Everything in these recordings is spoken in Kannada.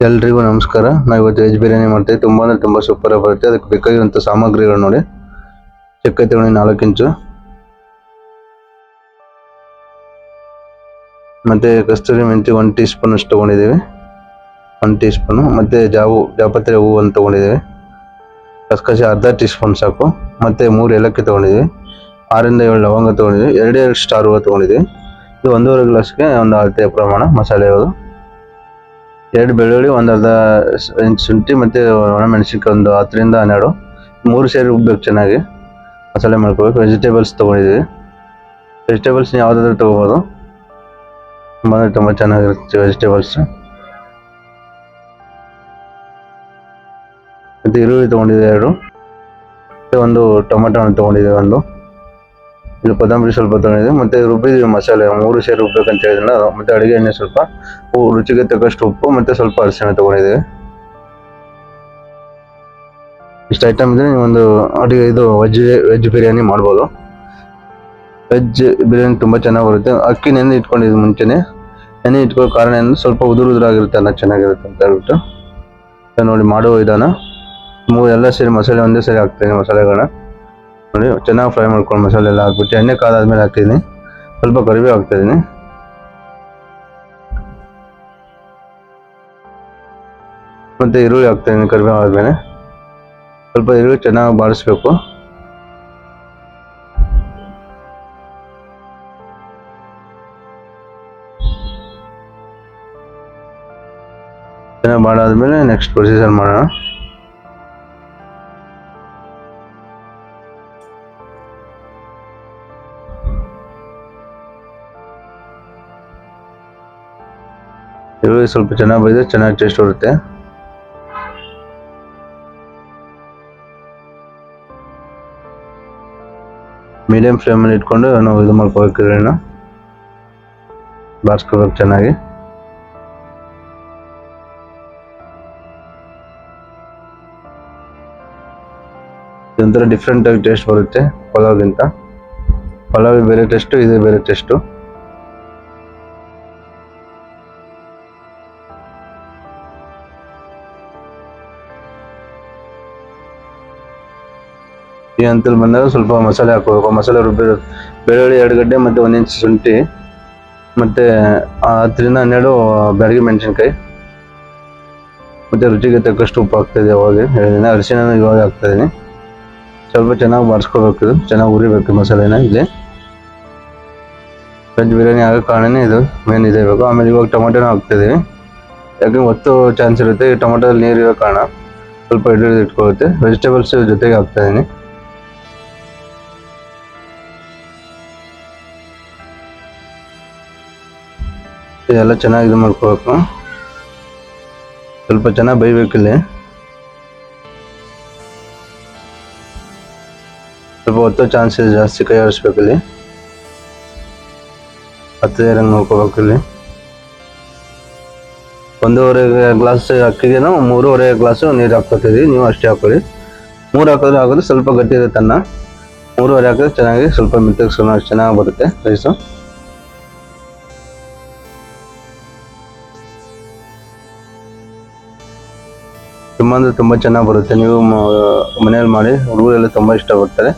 ಎಲ್ರಿಗೂ ನಮಸ್ಕಾರ. ನಾವು ಇವತ್ತು ವೆಜ್ ಬಿರಿಯಾನಿ ಮಾಡ್ತೀವಿ. ತುಂಬ ಅಂದರೆ ತುಂಬ ಸೂಪರಾಗಿ ಬರುತ್ತೆ. ಅದಕ್ಕೆ ಬೇಕಾಗಿರುವಂಥ ಸಾಮಗ್ರಿಗಳು ನೋಡಿ. ಚಕ್ಕೆ ತಗೊಂಡು ನಾಲ್ಕು ಇಂಚು. ಮತ್ತು ಕಸ್ತೂರಿ ಮೆಂತಿ ಒನ್ ಟೀ ಸ್ಪೂನ್ ಅಷ್ಟು ತೊಗೊಂಡಿದ್ದೀವಿ. ಒನ್ ಟೀ ಸ್ಪೂನು ಮತ್ತು ಜಾವು, ಜಾಪತ್ರೆ ಹೂವು ಅಂತ ತೊಗೊಂಡಿದ್ದೀವಿ. ಕಸಕಸಿ ಅರ್ಧ ಟೀ ಸ್ಪೂನ್ ಸಾಕು. ಮತ್ತು ಮೂರು ಏಲಕ್ಕಿ ತೊಗೊಂಡಿದ್ದೀವಿ. ಆರಿಂದ ಏಳು ಲವಂಗ ತೊಗೊಂಡಿದ್ದೀವಿ. ಎರಡೇ ಸ್ಟಾರ್ ಹೂವು ತೊಗೊಂಡಿದ್ದೀವಿ. ಇದು ಒಂದೂವರೆ ಗ್ಲಾಸ್ಗೆ ಒಂದು ಅಳತೆಯ ಪ್ರಮಾಣ ಮಸಾಲೆ ಯಾವುದು ಎರಡು ಬೆಳ್ಳುಳ್ಳಿ, ಒಂದು ಅರ್ಧ ಶುಂಠಿ ಮತ್ತು ಒಣಮೆಣಸಿನ್ಕಾಯಿ ಒಂದು ಹತ್ತರಿಂದ ಹನ್ನೆರಡು. ಮೂರು ಸೇರಿ ರುಬ್ಬೇಕು ಚೆನ್ನಾಗಿ. ಮಸಾಲೆ ಮಾಡ್ಕೋಬೇಕು. ವೆಜಿಟೇಬಲ್ಸ್ ತೊಗೊಂಡಿದ್ದೀವಿ. ವೆಜಿಟೇಬಲ್ಸ್ ಯಾವುದಾದ್ರೂ ತೊಗೋಬೋದು. ತುಂಬ ತುಂಬ ಚೆನ್ನಾಗಿರುತ್ತೆ ವೆಜಿಟೇಬಲ್ಸ್ ಮತ್ತು ಈರುಳ್ಳಿ ತೊಗೊಂಡಿದ್ದೆ ಎರಡು. ಒಂದು ಟೊಮೆಟೊ ಹಣ್ಣು ತೊಗೊಂಡಿದ್ದೀವಿ ಒಂದು. ಇದು ಕೊತ್ತಂಬರಿ ಸ್ವಲ್ಪ ತೊಗೊಂಡಿದ್ದೀವಿ ಮತ್ತು ರುಬ್ಬಿದ್ದೀವಿ ಮಸಾಲೆ. ಮೂರು ಸೇರಿ ರುಬ್ಬೇಕಂತ ಹೇಳಿದ್ನಲ್ಲ ಮತ್ತೆ ಅಡುಗೆ ಎಣ್ಣೆ ಸ್ವಲ್ಪ. ರುಚಿಗೆ ತಕ್ಕಷ್ಟು ಉಪ್ಪು, ಮತ್ತು ಸ್ವಲ್ಪ ಅರಿಶಿಣ ತೊಗೊಂಡಿದ್ದೀವಿ. ಇಷ್ಟು ಐಟಮ್ ಇದ್ರೆ ನೀವು ಒಂದು ಅಡುಗೆ ಇದು ವೆಜ್ ವೆಜ್ ಬಿರಿಯಾನಿ ಮಾಡ್ಬೋದು. ವೆಜ್ ಬಿರಿಯಾನಿ ತುಂಬ ಚೆನ್ನಾಗಿ ಬರುತ್ತೆ. ಅಕ್ಕಿ ನೆನೆ ಇಟ್ಕೊಂಡಿದ್ದು ಮುಂಚೆನೆ. ನೆನೆ ಇಟ್ಕೊಳ್ಳೋ ಕಾರಣ ಏನು ಸ್ವಲ್ಪ ಉದುರು ಉದುರಾಗಿರುತ್ತೆ ಅನ್ನ ಚೆನ್ನಾಗಿರುತ್ತೆ ಅಂತ ಹೇಳ್ಬಿಟ್ಟು. ಇದು ನೋಡಿ ಮಾಡುವ ವಿಧಾನ. ಮೂರು ಎಲ್ಲ ಸೇರಿ ಮಸಾಲೆ ಒಂದೇ ಸರಿ ಹಾಕ್ತೀನಿ ಮಸಾಲೆಗಳನ್ನ. ನೋಡಿ, ಚೆನ್ನಾಗಿ ಫ್ರೈ ಮಾಡ್ಕೊಂಡು ಮಸಾಲೆ ಎಲ್ಲ ಹಾಕ್ಬಿಟ್ಟು ಎಣ್ಣೆ ಕಾದಾದ್ಮೇಲೆ ಹಾಕ್ತಿದ್ದೀನಿ ಸ್ವಲ್ಪ ಕರಿಬೇವು ಹಾಕ್ತಿದ್ದೀನಿ ಮತ್ತು ಈರುಳ್ಳಿ ಹಾಕ್ತಾಯಿದ್ದೀನಿ ಕರಿಬೇವು ಆದಮೇಲೆ. ಸ್ವಲ್ಪ ಈರುಳ್ಳಿ ಚೆನ್ನಾಗಿ ಬಾಡಿಸ್ಬೇಕು ಚೆನ್ನಾಗಿ ಮಾಡಾದ್ಮೇಲೆ ನೆಕ್ಸ್ಟ್ ಪ್ರೊಸೀಜರ್ ಮಾಡೋಣ. ಈರುಳ್ಳಿ ಸ್ವಲ್ಪ ಚೆನ್ನಾಗಿ ಬೈದ್ರೆ ಚೆನ್ನಾಗಿ ಟೇಸ್ಟ್ ಬರುತ್ತೆ. ಮೀಡಿಯಂ ಫ್ಲೇಮಲ್ಲಿ ಇಟ್ಕೊಂಡು ನಾವು ಇದು ಮಾಡ್ಕೋಬೇಕು ಈರುಳ್ಳಿನ ಬಾರಿಸ್ಕೋಬೇಕು ಚೆನ್ನಾಗಿ. ಇದೊಂಥರ ಡಿಫ್ರೆಂಟಾಗಿ ಟೇಸ್ಟ್ ಬರುತ್ತೆ, ಪಲಾವ್ಗಿಂತ. ಪಲಾವ್ ಬೇರೆ ಟೇಸ್ಟು ಇದೇ ಬೇರೆ ಟೇಸ್ಟು ಈ ಹಂತಲ್ಲಿ ಬಂದಾಗ ಸ್ವಲ್ಪ ಮಸಾಲೆ ಹಾಕೋಬೇಕು. ಮಸಾಲೆ ರುಬ್ಬಿ, ಬೆಳ್ಳುಳ್ಳಿ ಎರಡು ಗಡ್ಡೆ ಮತ್ತು ಒಂದು ಇಂಚು ಶುಂಠಿ ಮತ್ತು ಹತ್ತರಿಂದ ಹನ್ನೆರಡು ಬ್ಯಾಡಗಿ ಮೆಣಸಿನ್ಕಾಯಿ. ಮತ್ತು ರುಚಿಗೆ ತಕ್ಕಷ್ಟು ಉಪ್ಪು ಹಾಕ್ತಾಯಿದ್ದೆ ಅವಾಗ ಹೇಳಿದ್ದೀನಿ ಅರಿಶಿನ ಇವಾಗ ಹಾಕ್ತಾಯಿದ್ದೀನಿ ಸ್ವಲ್ಪ ಚೆನ್ನಾಗಿ ಬಾರಿಸ್ಕೋಬೇಕು ಇದು. ಚೆನ್ನಾಗಿ ಉರಿಬೇಕು ಮಸಾಲೆನ ಇಲ್ಲಿ. ವೆಜ್ ಬಿರಿಯಾನಿ ಆಗೋ ಕಾರಣನೇ ಇದು. ಮೇನ್ ಇದೆ ಇವಾಗ. ಆಮೇಲೆ ಇವಾಗ ಟೊಮೆಟೊನ ಹಾಕ್ತಿದ್ದೀವಿ ಯಾಕೆ ಒತ್ತು ಚಾನ್ಸ್ ಇರುತ್ತೆ. ಈ ಟೊಮೆಟೊದಲ್ಲಿ ನೀರು ಇರೋ ಕಾರಣ ಸ್ವಲ್ಪ ಹಿಡಿದು ಇಟ್ಕೊಳುತ್ತೆ ವೆಜಿಟೇಬಲ್ಸ್ ಜೊತೆಗೆ ಹಾಕ್ತಾಯಿದ್ದೀನಿ ಇದೆಲ್ಲ ಚೆನ್ನಾಗಿ ಇದು ಮಾಡ್ಕೋಬೇಕು. ಸ್ವಲ್ಪ ಚೆನ್ನಾಗಿ ಬೇಯಬೇಕಿಲ್ಲಿ ಸ್ವಲ್ಪ ಹೊತ್ತು ಚಾನ್ಸಸ್ ಜಾಸ್ತಿ ಕೈ ಆಡಿಸ್ಬೇಕು ಇಲ್ಲಿ ಹತ್ತದೇ ಇರಂಗೆ ನೋಡ್ಕೋಬೇಕು ಇಲ್ಲಿ ಒಂದೂವರೆ ಗ್ಲಾಸ್ ಅಕ್ಕಿಗೆ ನಾವು ಮೂರುವರೆ ಗ್ಲಾಸು ನೀರು ಹಾಕ್ಕೊತೀವಿ ನೀವು ಅಷ್ಟೇ ಹಾಕೊಳ್ಳಿ ಮೂರು ಹಾಕಿದ್ರೆ ಹಾಕಿದ್ರೆ ಸ್ವಲ್ಪ ಗಟ್ಟಿ ಇರುತ್ತೆ ಅನ್ನ ಮೂರುವರೆ ಹಾಕಿದ್ರೆ ಚೆನ್ನಾಗಿ ಸ್ವಲ್ಪ ಮೆತ್ತಗೆ ಚೆನ್ನಾಗಿ ಬರುತ್ತೆ ರೈಸು ತುಂಬ ಅಂದರೆ ತುಂಬ ಚೆನ್ನಾಗಿ ಬರುತ್ತೆ. ನೀವು ಮನೇಲಿ ಮಾಡಿ, ಹುಡುಗರೆಲ್ಲ ತುಂಬ ಇಷ್ಟಪಡ್ತಾರೆ.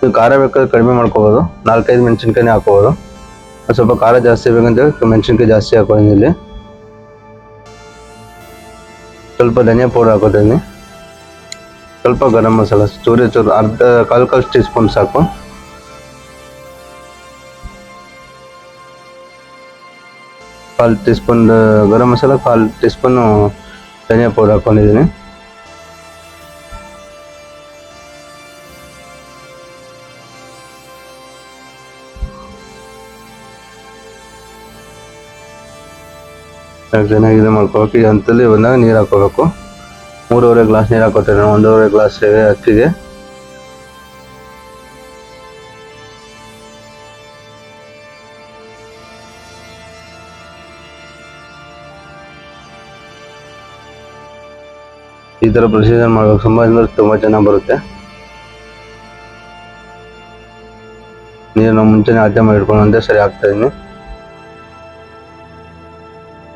ನೀವು ಖಾರ ಬೇಕಾದ್ರೆ ಕಡಿಮೆ ಮಾಡ್ಕೋಬೋದು. ನಾಲ್ಕೈದು ಮೆಣಸಿನ್ಕಾಯಿ ಹಾಕೋಬೋದು ಸ್ವಲ್ಪ ಖಾರ ಜಾಸ್ತಿ ಬೇಕಂತೇಳಿ ಮೆಣಸಿನ್ಕಾಯಿ ಜಾಸ್ತಿ ಹಾಕೋದು ಇಲ್ಲಿ ಸ್ವಲ್ಪ ಧನಿಯಾ ಪೌಡರ್ ಹಾಕೋತೀನಿ ಸ್ವಲ್ಪ ಗರಂ ಮಸಾಲ, ಚೂರಿ ಚೂರು ಅರ್ಧ ಕಾಲು ಕಾಲು ಟೀ ಸ್ಪೂನ್ ಸಾಕು. ಕಾಲು ಟೀ ಸ್ಪೂನ್ ಗರಂ ಮಸಾಲ, ಕಾಲು ಟೀ ಸ್ಪೂನು ಧನಿಯಾ ಪೌಡರ್ ಹಾಕೊಂಡಿದ್ದೀನಿ. ಚೆನ್ನಾಗಿ ಇದು ಮಾಡ್ಕೋಬೇಕು ಈ ಬಂದಾಗ ನೀರು ಹಾಕೋಬೇಕು ಮೂರುವರೆ ಗ್ಲಾಸ್ ನೀರು ಹಾಕೋತಾರೆ ಒಂದೂವರೆ ಗ್ಲಾಸ್ ಅಕ್ಕಿಗೆ. ಈ ಥರ ಪ್ರೊಸೀಜರ್ ಮಾಡಬೇಕು. ತುಂಬ ಅಂದ್ರೆ ತುಂಬ ಚೆನ್ನಾಗಿ ಬರುತ್ತೆ. ನೀರು ನಾವು ಮುಂಚೆನೇ ಅಳತೆ ಮಾಡಿ ಇಟ್ಕೊಂಡು ಒಂದೇ ಸರಿ ಹಾಕ್ತಾ ಇದ್ದೀನಿ.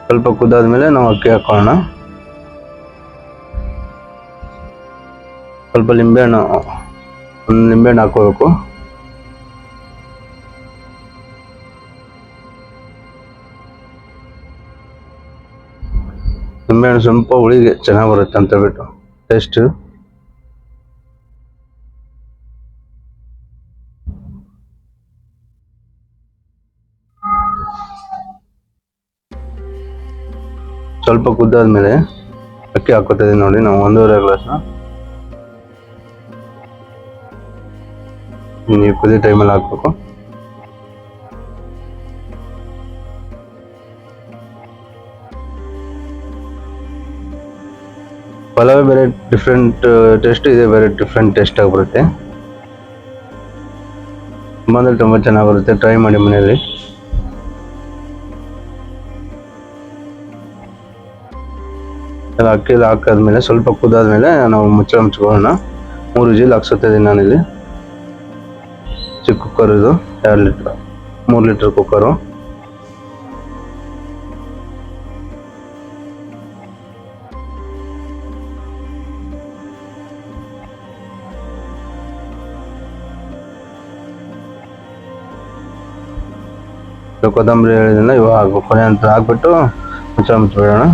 ಸ್ವಲ್ಪ ಕುದ್ದಾದ ಮೇಲೆ ನಾವು ಅಕ್ಕಿ ಹಾಕೋಣ ಸ್ವಲ್ಪ ಲಿಂಬೆಹಣ್ಣು, ಒಂದು ಲಿಂಬೆಹಣ್ಣು ಹಾಕೋಬೇಕು ಲಿಂಬೆಹಣ್ಣು ಸ್ವಲ್ಪ ಹುಳಿಗೆ ಚೆನ್ನಾಗಿ ಬರುತ್ತೆ ಅಂತ ಹೇಳ್ಬಿಟ್ಟು ಟೇಸ್ಟು ಸ್ವಲ್ಪ ಕುದ್ದಾದ್ಮೇಲೆ ಅಕ್ಕಿ ಹಾಕೋತಾ ಇದೀನಿ ನೋಡಿ, ನಾವು ಒಂದೂವರೆ ಗ್ಲಾಸ್. ನೀವು ಕುದಿ ಟೈಮಲ್ಲಿ ಹಾಕ್ಬೇಕು. ಪಲಾವ್ ಬೇರೆ ಡಿಫ್ರೆಂಟ್ ಟೇಸ್ಟ್ ಇದೆ, ಬೇರೆ ಡಿಫ್ರೆಂಟ್ ಟೇಸ್ಟ್ ಆಗಿಬಿಡುತ್ತೆ ತುಂಬ ಅಂದರೆ ತುಂಬ ಚೆನ್ನಾಗಿ ಬರುತ್ತೆ. ಟ್ರೈ ಮಾಡಿ ಮನೆಯಲ್ಲಿ. ಎಲ್ಲ ಅಕ್ಕಿ ಎಲ್ಲ ಹಾಕಾದ್ಮೇಲೆ ಸ್ವಲ್ಪ ಕುದಾದ್ಮೇಲೆ ನಾವು ಮುಚ್ಚಳ ಮುಚ್ಕೊಳ್ಳೋಣ. ಮೂರು ವಿಜಿಲ್ ಹಾಕ್ಸುತ್ತಿದ್ದೀನಿ ನಾನಿಲ್ಲಿ. ಚಿಕ್ಕ ಕುಕ್ಕರ್ ಇದು, ಎರಡು ಲೀಟ್ರ್ ಮೂರು ಲೀಟ್ರ್ ಕುಕ್ಕರು ಕೊತ್ತಂಬರಿ ಹೇಳಿದ್ರಿಂದ ಇವಾಗ ಕೊನೆ ಅಂತ ಹಾಕ್ಬಿಟ್ಟು ಮುಚ್ಚಳ ಮುಚ್ಚಿಬಿಡೋಣ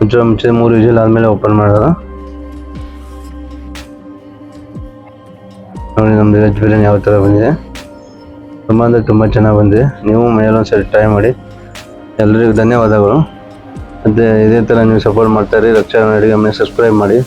ಮುಚ್ಚಳ ಮುಂಚೆ ಮೂರು ವಿಜಿಲ್ ಆದಮೇಲೆ ಓಪನ್ ಮಾಡೋಣ ನೋಡಿ ನಮ್ಮದು ವೆಜ್ ಬಿರಿಯಾನಿ ಯಾವ ಥರ ಬಂದಿದೆ ತುಂಬ ಅಂದರೆ ತುಂಬ ಚೆನ್ನಾಗಿ ಬಂದಿದೆ ನೀವು ಮನೇಲಿ ಒಂದ್ಸರಿ ಟ್ರೈ ಮಾಡಿ ಎಲ್ಲರಿಗೂ ಧನ್ಯವಾದಗಳು ಮತ್ತು ಇದೇ ಥರ ನೀವು ಸಪೋರ್ಟ್ ಮಾಡ್ತಾಯಿರಿ ರಕ್ಷಾ ಅಡುಗೆ ಮನೆ ಸಬ್ಸ್ಕ್ರೈಬ್ ಮಾಡಿ